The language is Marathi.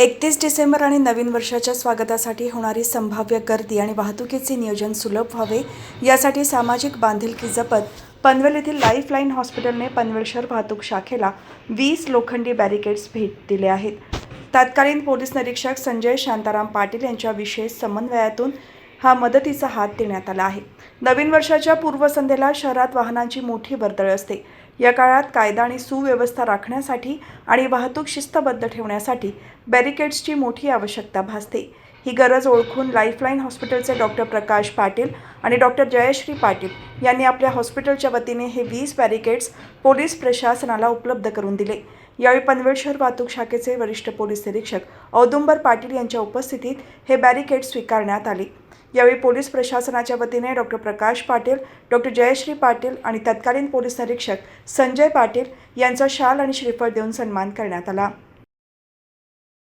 एकतीस डिसेंबर आणि नवीन वर्षाच्या स्वागतासाठी होणारी संभाव्य गर्दी आणि वाहतुकीचे नियोजन सुलभ व्हावे यासाठी सामाजिक बांधिलकी जपत पनवेल येथील लाईफलाईन हॉस्पिटलने पनवेल शहर वाहतूक शाखेला वीस लोखंडी बॅरिकेड्स भेट दिले आहेत. तत्कालीन पोलीस निरीक्षक संजय शांताराम पाटील यांच्या विशेष समन्वयातून हा मदतीचा हात देण्यात आला आहे. नवीन वर्षाच्या पूर्वसंध्येला शहरात वाहनांची मोठी वर्दळ असते. या काळात कायदा आणि सुव्यवस्था राखण्यासाठी आणि वाहतूक शिस्तबद्ध ठेवण्यासाठी बॅरिकेड्सची मोठी आवश्यकता भासते. ही गरज ओळखून लाईफलाईन हॉस्पिटलचे डॉक्टर प्रकाश पाटील आणि डॉक्टर जयश्री पाटील यांनी आपल्या हॉस्पिटलच्या वतीने हे वीस बॅरिकेड्स पोलीस प्रशासनाला उपलब्ध करून दिले. यावेळी पनवेल शहर वाहतूक शाखेचे वरिष्ठ पोलीस निरीक्षक औदुंबर पाटील यांच्या उपस्थितीत हे बॅरिकेड स्वीकारण्यात आले. यावेळी पोलीस प्रशासनाच्या वतीने डॉक्टर प्रकाश पाटील डॉक्टर जयश्री पाटील आणि तत्कालीन पोलीस निरीक्षक संजय पाटील यांचा शाल आणि श्रीफळ देऊन सन्मान करण्यात आला.